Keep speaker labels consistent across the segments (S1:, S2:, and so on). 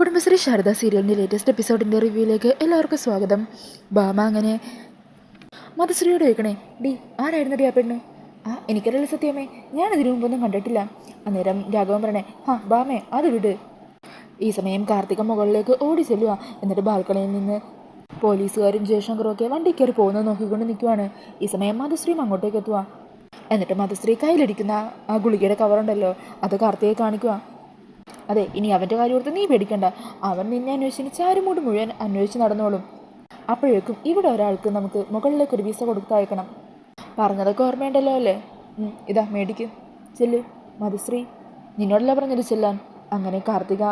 S1: കുടുംബശ്രീ ശാരദ സീരിയലിന്റെ ലേറ്റസ്റ്റ് എപ്പിസോഡിന്റെ റിവ്യൂയിലേക്ക് എല്ലാവർക്കും സ്വാഗതം. ബാമ അങ്ങനെ മധുശ്രീയോട് ചോദിക്കണേ ഡി ആരായിരുന്നു ഡി ആ പെണ്ണ്? ആ എനിക്കറിയില്ല സത്യമേ ഞാൻ ഇതിനു മുമ്പൊന്നും കണ്ടിട്ടില്ല. അന്നേരം രാഘവൻ പറഞ്ഞേ ആ ബാമേ അത് വിട്. ഈ സമയം കാർത്തിക മുകളിലേക്ക് ഓടി ചെല്ലുക എന്നിട്ട് ബാൽക്കണിയിൽ നിന്ന് പോലീസുകാരും ജയശങ്കറും ഒക്കെ വണ്ടി കയറി പോകുന്നത് നോക്കിക്കൊണ്ട് നിൽക്കുവാണ് ഈ സമയം മധുശ്രീയും അങ്ങോട്ടേക്ക് എത്തുക എന്നിട്ട് മധുശ്രീ കയ്യിലിരിക്കുന്ന ആ ഗുളികയുടെ കവറുണ്ടല്ലോ അത് കാർത്തികയെ കാണിക്കുക അതെ ഇനി അവന്റെ കാര്യം ഓർത്ത് നീ പേടിക്കണ്ട. അവൻ നിന്നെ അന്വേഷിച്ച് ചാരുമൂട് മുഴുവൻ അന്വേഷിച്ച് നടന്നോളും. അപ്പോഴേക്കും ഇവിടെ ഒരാൾക്ക് നമുക്ക് മുകളിലേക്ക് ഒരു വിസ കൊടുത്തയക്കണം പറഞ്ഞതൊക്കെ ഓർമ്മയുണ്ടല്ലോ അല്ലേ? ഇതാ മേടിക്ക്. ചെല്ലു. മധുശ്രീ നിന്നോടല്ല പറഞ്ഞത് ചെല്ലാൻ? അങ്ങനെ കാർത്തിക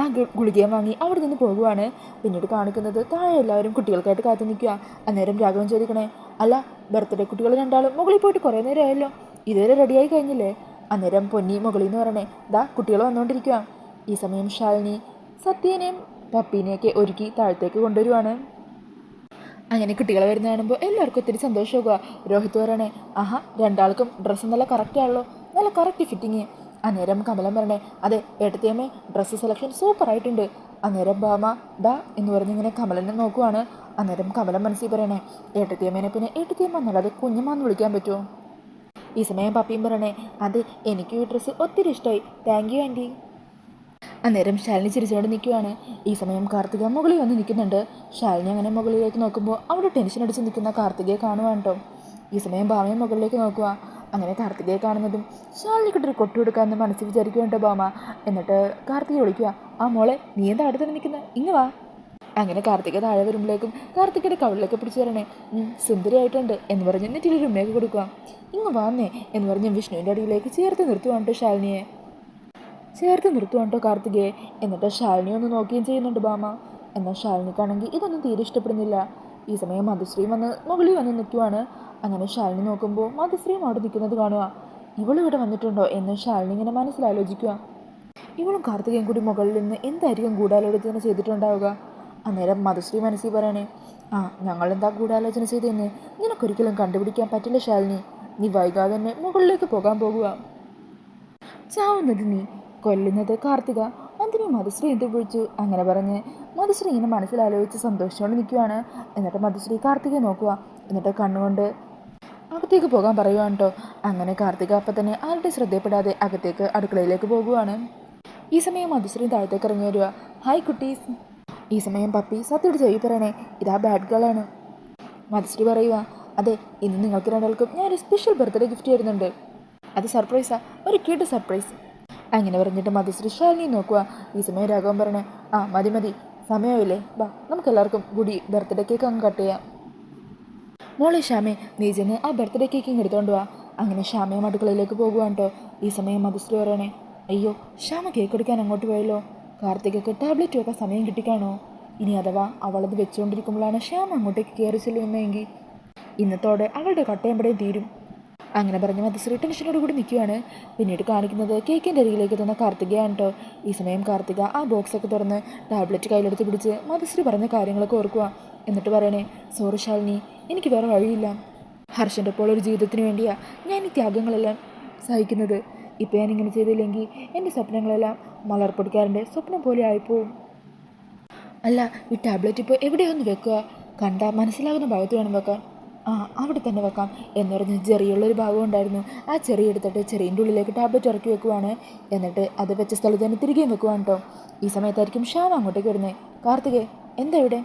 S1: ആ ഗുളികയും വാങ്ങി അവിടെ നിന്ന് പോകുവാണ്. പിന്നീട് കാണിക്കുന്നത് താഴെ എല്ലാവരും കുട്ടികൾക്കായിട്ട് കാത്തു നിൽക്കുക. അന്നേരം രാഘവൻ ചോദിക്കണേ അല്ല ബർത്ത്ഡേ കുട്ടികൾ രണ്ടാളും മുകളിൽ പോയിട്ട് കുറേ നേരമായല്ലോ. ഇതുവരെ റെഡിയായി കഴിഞ്ഞില്ലേ? അന്നേരം പൊന്നി മുകളിൽ നിന്ന് പറയണേ ദാ കുട്ടികൾ വന്നുകൊണ്ടിരിക്കുക ഈ സമയം ശാലിനി സത്യേനെയും പപ്പീനെയൊക്കെ ഒരുക്കി താഴത്തേക്ക് കൊണ്ടുവരുവാണ്. അങ്ങനെ കുട്ടികളെ വരുന്ന കാണുമ്പോൾ എല്ലാവർക്കും ഒത്തിരി സന്തോഷമാകുക രോഹിത് പറയണേ ആഹാ രണ്ടാൾക്കും ഡ്രസ്സ് നല്ല കറക്റ്റ് ആണല്ലോ നല്ല കറക്റ്റ് ഫിറ്റിങ് അന്നേരം കമലം പറയണേ അതെ ഏട്ടത്തിയമ്മേ ഡ്രസ്സ് സെലക്ഷൻ സൂപ്പർ ആയിട്ടുണ്ട്. അന്നേരം ബാമ ദാ എന്ന് പറഞ്ഞിങ്ങനെ കമലനെ നോക്കുവാണ്. അന്നേരം കമലം മനസ്സിൽ പറയണേ ഏട്ടത്തിയമ്മേനെ പിന്നെ ഏട്ടത്തിയമ്മ എന്നല്ലാതെ കുഞ്ഞമ്മന്ന് വിളിക്കാൻ പറ്റുമോ ഈ സമയം പപ്പിയും പറയണേ അത് എനിക്ക് ഈ ഡ്രസ്സ് ഒത്തിരി ഇഷ്ടമായി താങ്ക് യു ആന്റി അന്നേരം ശാലിനി ചിരിച്ചോടെ നിൽക്കുവാണ് ഈ സമയം കാർത്തിക മുകളിൽ വന്ന് നിൽക്കുന്നുണ്ട്. ശാലിനി അങ്ങനെ മുകളിലേക്ക് നോക്കുമ്പോൾ അവിടെ ടെൻഷൻ അടിച്ച് നിൽക്കുന്ന കാർത്തികയെ കാണുവാണ് കേട്ടോ ഈ സമയം ഭാമയെ മുകളിലേക്ക് നോക്കുക അങ്ങനെ കാർത്തികയെ കാണുന്നതും ശാലിനിക്കിട്ടൊരു കൊട്ടു കൊടുക്കാമെന്ന് മനസ്സിൽ വിചാരിക്കുക കേട്ടോ ഭാമ. എന്നിട്ട് കാർത്തിക വിളിക്കുക ആ മോളെ നീ എന്താ അടുത്ത് നിൽക്കുന്നത് ഇങ്ങ് വാ. അങ്ങനെ കാർത്തിക താഴെ വരുമ്പോഴേക്കും കാർത്തികയുടെ കവിളിലൊക്കെ പിടിച്ചു തരണേ സുന്ദരിയായിട്ടുണ്ട് എന്ന് പറഞ്ഞ് നെറ്റിയിൽ ഉമ്മയൊക്കെ കൊടുക്കുക. ഇങ്ങ് വന്നേ എന്ന് പറഞ്ഞ് വിഷ്ണുവിന്റെ അടിയിലേക്ക് ചേർത്ത് നിർത്തുവാണ് കേട്ടോ ശാലിനിയെ. ചേർത്ത് നിർത്തുവാണ് കേട്ടോ കാർത്തികയെ. എന്നിട്ട് ശാലിനി ഒന്ന് നോക്കുകയും ചെയ്യുന്നുണ്ട് ബാമ എന്നാൽ ശാലിനിക്കാണെങ്കിൽ ഇതൊന്നും തീരെ ഇഷ്ടപ്പെടുന്നില്ല. ഈ സമയം മധുശ്രീ വന്ന് മുകളിൽ വന്ന് നിൽക്കുവാണ്. അങ്ങനെ ശാലിനി നോക്കുമ്പോൾ മധുശ്രീയും അവിടെ നിൽക്കുന്നത് കാണുക. ഇവളിവിടെ വന്നിട്ടുണ്ടോ? എന്ന് ശാലിനി ഇങ്ങനെ മനസ്സിലാലോചിക്കുക. ഇവളും കാർത്തികയും കൂടി മുകളിൽ നിന്ന് എന്തായിരിക്കും ഗൂഢാലോചന ചെയ്തിട്ടുണ്ടാവുക? അന്നേരം മധുശ്രീ മനസ്സിൽ പറയണേ ആ ഞങ്ങൾ എന്താ ഗൂഢാലോചന ചെയ്തതെന്ന് നിനക്കൊരിക്കലും കണ്ടുപിടിക്കാൻ പറ്റില്ല ശാലിനി. നീ വൈകാതെ തന്നെ മുകളിലേക്ക് പോകാൻ പോകുക. ചാവുന്നത് നീ. കൊല്ലുന്നത് കാർത്തിക. അതിനെ മധുശ്രീ എന്ത് വിളിച്ചു? അങ്ങനെ പറഞ്ഞ് മധുശ്രീ ഇങ്ങനെ മനസ്സിലാലോചിച്ച് സന്തോഷിച്ചുകൊണ്ട് നിൽക്കുകയാണ് എന്നിട്ട് മധുശ്രീ കാർത്തികയെ നോക്കുക. എന്നിട്ട് കണ്ണുകൊണ്ട് അകത്തേക്ക് പോകാൻ പറയുവാണ് കേട്ടോ അങ്ങനെ കാർത്തിക അപ്പം തന്നെ ആരുടെ ശ്രദ്ധയപ്പെടാതെ അകത്തേക്ക് അടുക്കളയിലേക്ക് പോകുവാണ്. ഈ സമയം മധുശ്രീ താഴത്തേക്ക് ഇറങ്ങി വരിക. ഹായ് കുട്ടീസ്. ഈ സമയം പപ്പി സത്യയുടെ ചെവി പറയണേ ഇതാ ബാഡ് ഗേളാണ് മധുശ്രീ പറയുക അതെ ഇന്ന് നിങ്ങൾക്ക് രണ്ടാൾക്കും ഞാനൊരു സ്പെഷ്യൽ ബർത്ത്ഡേ ഗിഫ്റ്റ് തരുന്നുണ്ട്. അത് സർപ്രൈസാ ഒരു ക്യൂട്ട് സർപ്രൈസ് അങ്ങനെ പറഞ്ഞിട്ട് മധുശ്രീ ശാലിനി നോക്കുക ഈ സമയം രാഘവൻ പറയണേ ആ മതി മതി സമയമില്ലേ ബാ നമുക്ക് എല്ലാവർക്കും കൂടി ബർത്ത്ഡേ കേക്ക് അങ്ങ് കട്ട് ചെയ്യാം. മോളെ ശ്യാമേ നീ ചെന്ന് ആ ബർത്ത്ഡേ കേക്ക് എടുത്തോണ്ട് വാ. അങ്ങനെ ശ്യാമയും അടുക്കളയിലേക്ക് പോകുവാണ് കേട്ടോ ഈ സമയം മധുശ്രീ പറയണേ അയ്യോ ശ്യാമ കേക്ക് എടുക്കാൻ അങ്ങോട്ട് പോയല്ലോ. കാർത്തികക്ക് ടാബ്ലറ്റ് വെക്കാൻ സമയം കിട്ടിക്കാണോ? ഇനി അഥവാ അവളത് വെച്ചുകൊണ്ടിരിക്കുമ്പോഴാണ് ശ്യാമ അങ്ങോട്ടേക്ക് കയറി ചെല്ലുന്നതെങ്കിൽ? ഇന്നത്തോടെ അവളുടെ കട്ടയമ്പടയും തീരും. അങ്ങനെ പറഞ്ഞ മധുശ്രീ ടെൻഷനോട് കൂടി നിൽക്കുകയാണ്. പിന്നീട് കാണിക്കുന്നത് കേക്കിന്റെ അരികിലേക്ക് തന്ന കാർത്തികയാണ് കേട്ടോ ഈ സമയം കാർത്തിക ആ ബോക്സൊക്കെ തുറന്ന് ടാബ്ലറ്റ് കയ്യിലെടുത്ത് പിടിച്ച് മധുശ്രീ പറഞ്ഞ കാര്യങ്ങളൊക്കെ ഓർക്കുക എന്നിട്ട് പറയണേ സോറി ശാലിനി എനിക്ക് വേറെ വഴിയില്ല. ഹർഷന്റെ ഇപ്പോൾ ഒരു ജീവിതത്തിന് വേണ്ടിയാണ് ഞാൻ ഈ ത്യാഗങ്ങളെല്ലാം സഹിക്കുന്നത്. ഇപ്പോൾ ഞാൻ ഇങ്ങനെ ചെയ്തില്ലെങ്കിൽ എന്റെ സ്വപ്നങ്ങളെല്ലാം മലർപ്പൊടിക്കാരന്റെ സ്വപ്നം പോലെ ആയിപ്പോവും. അല്ല ഈ ടാബ്ലറ്റ് ഇപ്പോൾ എവിടെയൊന്ന് വെക്കുക? കണ്ടാൽ മനസ്സിലാകുന്ന ഭാഗത്ത് വേണം വെക്കാൻ. ആ അവിടെ തന്നെ വെക്കാം എന്ന് പറഞ്ഞ് ചെറിയുള്ളൊരു ഭാഗം ഉണ്ടായിരുന്നു. ആ ചെറിയ എടുത്തിട്ട് ചെറിയന്റെ ഉള്ളിലേക്ക് ടാബ്ലറ്റ് ഇറക്കി വെക്കുവാണ്. എന്നിട്ട് അത് വെച്ച സ്ഥലത്ത് തന്നെ തിരികെയും വെക്കുവാണ് കേട്ടോ. ഈ സമയത്തായിരിക്കും ഷാന അങ്ങോട്ടേക്ക് വരുന്നത് കാർത്തികേ എന്താ ഇവിടെ?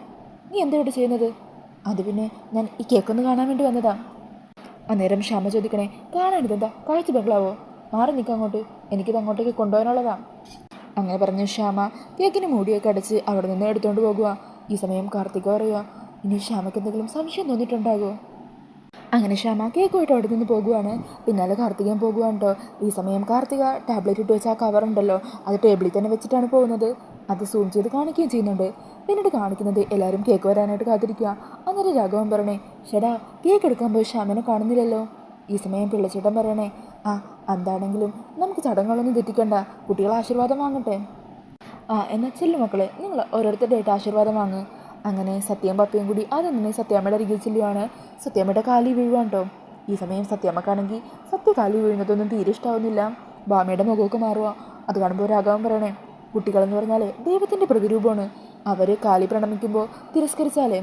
S1: നീ എന്താ ഇവിടെ ചെയ്യുന്നത്? അത് പിന്നെ ഞാൻ ഈ കേക്കൊന്ന് കാണാൻ വേണ്ടി വന്നതാ. അന്നേരം ക്ഷമ ചോദിക്കണേ കാണാനിതെന്താ? കാഴ്ച ബംഗ്ലാവോ? മാറി നിൽക്കാം അങ്ങോട്ട്. എനിക്കിത് അങ്ങോട്ടേക്ക് കൊണ്ടുപോകാനുള്ളതാ. അങ്ങനെ പറഞ്ഞ് ശ്യാമ കേക്കിന് മൂടിയൊക്കെ അടച്ച് അവിടെ നിന്ന് എടുത്തുകൊണ്ട് പോകുക ഈ സമയം കാർത്തിക പറയുക ഇനി ശ്യാമയ്ക്ക് എന്തെങ്കിലും സംശയം തോന്നിയിട്ടുണ്ടാകുമോ അങ്ങനെ ശ്യാമ കേക്കുമായിട്ട് അവിടെ നിന്ന് പോകുവാണ്. പിന്നാലെ കാർത്തികൻ പോകുവാണ് കേട്ടോ ഈ സമയം കാർത്തിക ടാബ്ലറ്റ് ഇട്ട് വെച്ച ആ കവർ ഉണ്ടല്ലോ അത് ടേബിളിൽ തന്നെ വെച്ചിട്ടാണ് പോകുന്നത്. അത് സൂം ചെയ്ത് കാണിക്കുകയും ചെയ്യുന്നുണ്ട്. പിന്നീട് കാണിക്കുന്നത് എല്ലാവരും കേക്ക് വരാനായിട്ട് കാത്തിരിക്കുക അന്നേരം രാഘവൻ പറയണേ ചേടാ കേക്ക് എടുക്കാൻ പോയി ശ്യാമനെ കാണുന്നില്ലല്ലോ. ഈ സമയം പിള്ളച്ചേട്ടൻ പറയണേ ആ എന്താണെങ്കിലും നമുക്ക് ചടങ്ങുകളൊന്നും തെറ്റിക്കണ്ട. കുട്ടികൾ ആശീർവാദം വാങ്ങട്ടെ. ആ എന്നാൽ ചെല്ലു മക്കളെ. നിങ്ങൾ ഓരോരുത്തരുടെയായിട്ട് ആശീർവാദം വാങ്ങ്. അങ്ങനെ സത്യം പപ്പയും കൂടി അതെന്നെ സത്യാമ്മയുടെ അരികിൽ ചെല്ലുവാണ്. സത്യാമ്മയുടെ കാലി വീഴുവാണ് കേട്ടോ ഈ സമയം സത്യാമ്മക്കാണെങ്കിൽ സത്യ കാലി വീഴുന്നതൊന്നും തീരെ ഇഷ്ടാവുന്നില്ല. ബാമയുടെ മുഖമൊക്കെ മാറുക അത് കാണുമ്പോൾ രാഘവൻ പറയണേ. കുട്ടികളെന്ന് പറഞ്ഞാൽ ദൈവത്തിന്റെ പ്രതിരൂപമാണ്. അവർ കാലി പ്രണമിക്കുമ്പോൾ തിരസ്കരിച്ചാലേ.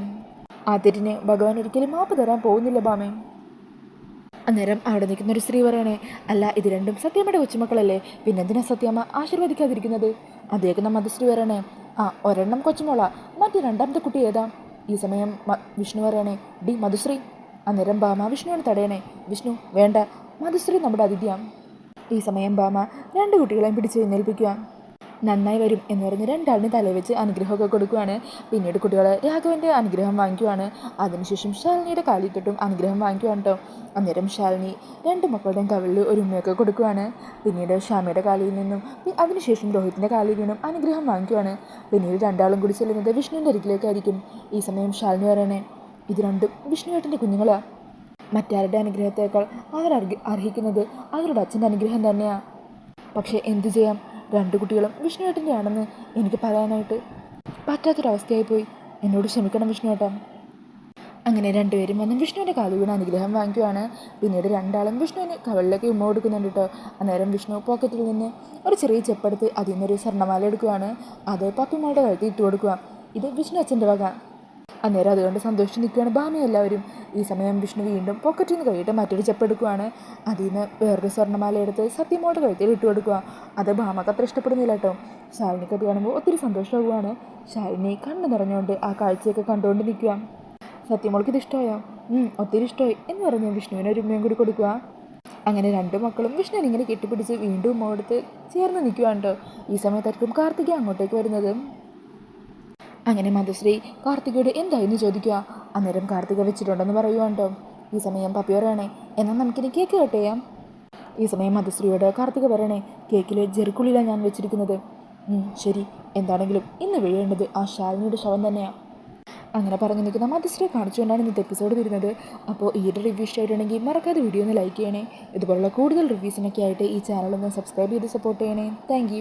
S1: ആ തെറ്റിന് ഭഗവാൻ ഒരിക്കലും മാപ്പ് തരാൻ പോകുന്നില്ല ബാമേ അന്നേരം അവിടെ നിൽക്കുന്ന ഒരു സ്ത്രീ പറയണേ അല്ല ഇത് രണ്ടും സത്യമ്മയുടെ കൊച്ചുമക്കളല്ലേ? പിന്നെന്തിനാ സത്യമ്മ ആശീർവദിക്കാതിരിക്കുന്നത്? അതേക്കുന്ന മധുശ്രീ പറയണേ ആ ഒരെണ്ണം കൊച്ചുമോള മറ്റേ രണ്ടാമത്തെ കുട്ടി ഏതാ? ഈ സമയം വിഷ്ണു പറയണേ ഡി മധുശ്രീ. അന്നേരം ബാമ വിഷ്ണുവിനെ തടയണേ വിഷ്ണു വേണ്ട മധുശ്രീ നമ്മുടെ അതിഥിയാണ് ഈ സമയം ബാമ രണ്ട് കുട്ടികളെയും പിടിച്ച് എഴുന്നേൽപ്പിക്കുക നന്നായി വരും എന്ന് പറഞ്ഞ് രണ്ടാളിന് തലയിൽ വെച്ച് അനുഗ്രഹമൊക്കെ കൊടുക്കുവാണ്. പിന്നീട് കുട്ടികൾ രാഘവന്റെ അനുഗ്രഹം വാങ്ങിക്കുവാണ്. അതിനുശേഷം ശാലിനിയുടെ കാലിൽ തൊട്ടും അനുഗ്രഹം വാങ്ങിക്കുവാണ് കേട്ടോ അന്നേരം ശാലിനി രണ്ട് മക്കളുടെയും കവിളിൽ ഒരു ഉമ്മയൊക്കെ കൊടുക്കുവാണ്. പിന്നീട് ഷാമയുടെ കാലിൽ നിന്നും അതിനുശേഷം രോഹിത്തിന്റെ കാലിൽ നിന്നും അനുഗ്രഹം വാങ്ങിക്കുവാണ്. പിന്നീട് രണ്ടാളും കൂടി ചെല്ലുന്നത് വിഷ്ണുവിന്റെ അരികിലേക്കായിരിക്കും ഈ സമയം ശാലിനി പറയണേ ഇത് രണ്ടും വിഷ്ണുവേട്ടന്റെ കുഞ്ഞുങ്ങളാണ് മറ്റാരുടെ അനുഗ്രഹത്തേക്കാൾ അവർ അർഹി- അർഹിക്കുന്നത് അവരുടെ അച്ഛന്റെ അനുഗ്രഹം തന്നെയാണ് പക്ഷേ എന്തു ചെയ്യാം? രണ്ടു കുട്ടികളും വിഷ്ണുവേട്ടന്റെ ആണെന്ന് എനിക്ക് പറയാനായിട്ട് പറ്റാത്തൊരവസ്ഥയായിപ്പോയി. എന്നോട് ക്ഷമിക്കണം വിഷ്ണുവേട്ടൻ അങ്ങനെ രണ്ടുപേരും വന്ന് വിഷ്ണുവിന്റെ കാൽ വീണ് അനുഗ്രഹം വാങ്ങിക്കുവാണ്. പിന്നീട് രണ്ടാളും വിഷ്ണുവിന് കവളിലേക്ക് ഉമ്മ കൊടുക്കുന്നുണ്ട് കേട്ടോ അന്നേരം വിഷ്ണു പോക്കറ്റിൽ നിന്ന് ഒരു ചെറിയ ചെപ്പെടുത്ത് അതിൽ നിന്നൊരു സ്വർണമാല എടുക്കുവാണ്. അത് പപ്പിമാരുടെ കഴുത്തിൽ ഇട്ട് കൊടുക്കുക ഇത് വിഷ്ണു അച്ഛന്റെ വക. അന്നേരം അതുകൊണ്ട് സന്തോഷിച്ച് നിൽക്കുകയാണ് ഭാമി എല്ലാവരും ഈ സമയം വിഷ്ണു വീണ്ടും പോക്കറ്റിൽ നിന്ന് കഴിയിട്ട് മറ്റൊരു ചെപ്പെടുക്കുവാണ് അതിൽ നിന്ന് വേറൊരു സ്വർണമാല എടുത്ത് സത്യമോട് കഴുത്തിൽ ഇട്ട് കൊടുക്കുക. അത് ഭാമക്ക് അത്ര ഇഷ്ടപ്പെടുന്നില്ല കേട്ടോ. ശാലിനിക്ക് അത് കാണുമ്പോൾ ഒത്തിരി സന്തോഷമാകുവാണ്. ശാലിനി കണ്ണു നിറഞ്ഞുകൊണ്ട് ആ കാഴ്ചയൊക്കെ കണ്ടുകൊണ്ട് നിൽക്കുക. സത്യമോൾക്ക് ഇത് ഇഷ്ടമായോ? ഒത്തിരി ഇഷ്ടമായി എന്ന് പറഞ്ഞ് വിഷ്ണുവിന് ഒരു ഉമ്മയും കൂടി കൊടുക്കുക. അങ്ങനെ രണ്ടു മക്കളും വിഷ്ണുവിനെ ഇങ്ങനെ കെട്ടിപ്പിടിച്ച് വീണ്ടും ഉമ്മ കൊടുത്ത് ചേർന്ന് നിൽക്കുകയാണ് കേട്ടോ. ഈ സമയത്തായിരിക്കും കാർത്തിക അങ്ങോട്ടേക്ക് വരുന്നത്. അങ്ങനെ മധുശ്രീ കാർത്തികയോട് എന്തായിരുന്നു ചോദിക്കുക? അന്നേരം കാർത്തിക വെച്ചിട്ടുണ്ടെന്ന് പറയുവാണ്ടോ ഈ സമയം പപ്പി പറയണേ എന്നാൽ നമുക്കിനി കേക്ക് കട്ട്? ചെയ്യാം ഈ സമയം മധുശ്രീയോട് കാർത്തിക പറയണേ കേക്കിലെ ജെറുക്കുള്ളിലാണ് ഞാൻ വെച്ചിരിക്കുന്നത്. ശരി. എന്താണെങ്കിലും ഇന്ന് വീഴേണ്ടത് ആ ശാലിനിയുടെ ശവം തന്നെയാണ് അങ്ങനെ പറഞ്ഞു നിൽക്കുന്ന മധുശ്രീ കാണിച്ചുകൊണ്ടാണ് ഇന്നത്തെ എപ്പിസോഡ് വരുന്നത്. അപ്പോൾ ഈ ഒരു റിവ്യൂ ഇഷ്ടമായിട്ടുണ്ടെങ്കിൽ മറക്കാതെ വീഡിയോ ഒന്ന് ലൈക്ക് ചെയ്യണേ. ഇതുപോലുള്ള കൂടുതൽ റിവ്യൂസിനൊക്കെ ആയിട്ട് ഈ ചാനൽ ഒന്ന് സബ്സ്ക്രൈബ് ചെയ്ത് സപ്പോർട്ട് ചെയ്യണേ. താങ്ക്